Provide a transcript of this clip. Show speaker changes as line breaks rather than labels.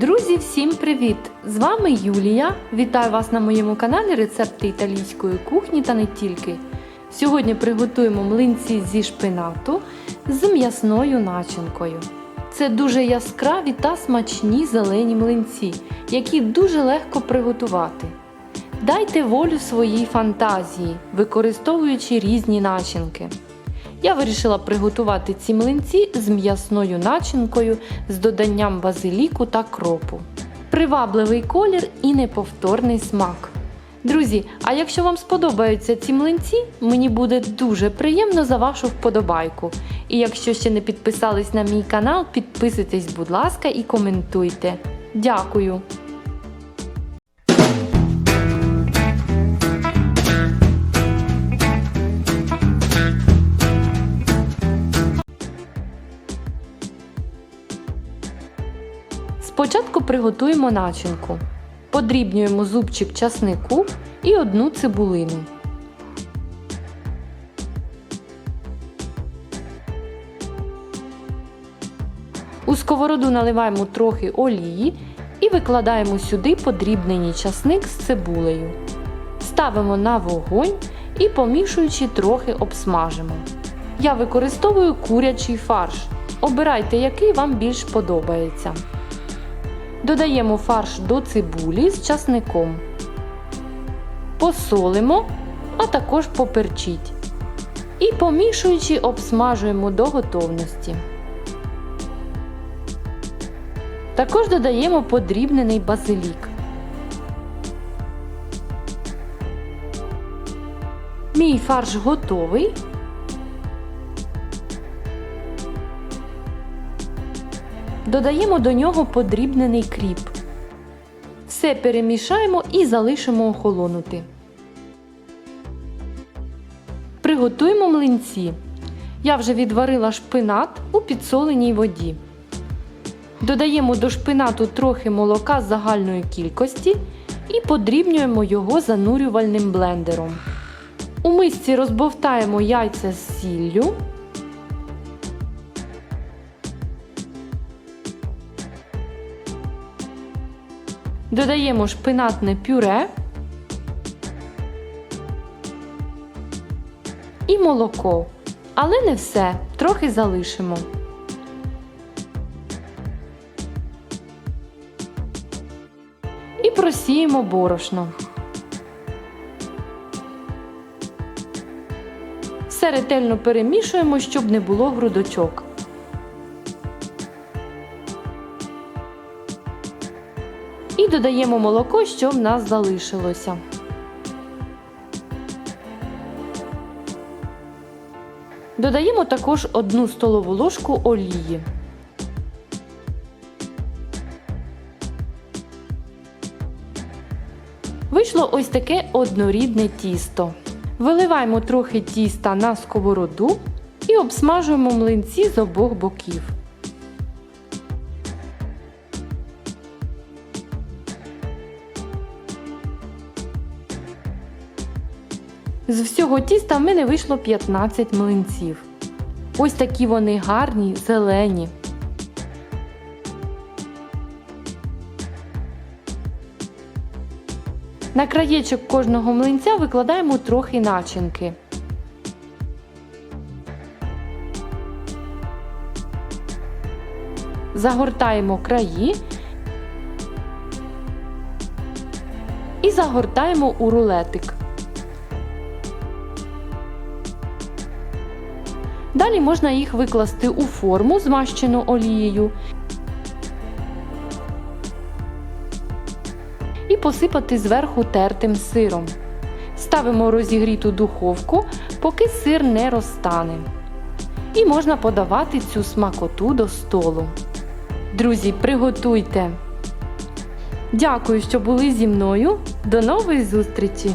Друзі, всім привіт! З вами Юлія. Вітаю вас на моєму каналі Рецепти італійської кухні та не тільки. Сьогодні приготуємо млинці зі шпинату з м'ясною начинкою. Це дуже яскраві та смачні зелені млинці, які дуже легко приготувати. Дайте волю своїй фантазії, використовуючи різні начинки. Я вирішила приготувати ці млинці з м'ясною начинкою з доданням базиліку та кропу. Привабливий колір і неповторний смак. Друзі, а якщо вам сподобаються ці млинці, мені буде дуже приємно за вашу вподобайку. І якщо ще не підписались на мій канал, підписуйтесь, будь ласка, і коментуйте. Дякую! Спочатку приготуємо начинку. Подрібнюємо зубчик часнику і одну цибулину. У сковороду наливаємо трохи олії і викладаємо сюди подрібнений часник з цибулею. Ставимо на вогонь і помішуючи трохи обсмажимо. Я використовую курячий фарш. Обирайте, який вам більш подобається. Додаємо фарш до цибулі з часником. Посолимо, а також поперчіть. І помішуючи, обсмажуємо до готовності. Також додаємо подрібнений базилік. Мій фарш готовий. Додаємо до нього подрібнений кріп. Все перемішаємо і залишимо охолонути. Приготуємо млинці. Я вже відварила шпинат у підсоленій воді. Додаємо до шпинату трохи молока загальної кількості і подрібнюємо його занурювальним блендером. У мисці розбовтаємо яйця з сіллю. Додаємо шпинатне пюре і молоко. Але не все, трохи залишимо. І просіємо борошно. Все ретельно перемішуємо, щоб не було грудочок. І додаємо молоко, що в нас залишилося. Додаємо також одну столову ложку олії. Вийшло ось таке однорідне тісто. Виливаємо трохи тіста на сковороду і обсмажуємо млинці з обох боків. З всього тіста в мене вийшло 15 млинців. Ось такі вони гарні, зелені. На краєчок кожного млинця викладаємо трохи начинки. Загортаємо краї і загортаємо у рулетик. Далі можна їх викласти у форму, змащену олією, і посипати зверху тертим сиром. Ставимо розігріту духовку, поки сир не розтане. І можна подавати цю смакоту до столу. Друзі, приготуйте! Дякую, що були зі мною. До нової зустрічі!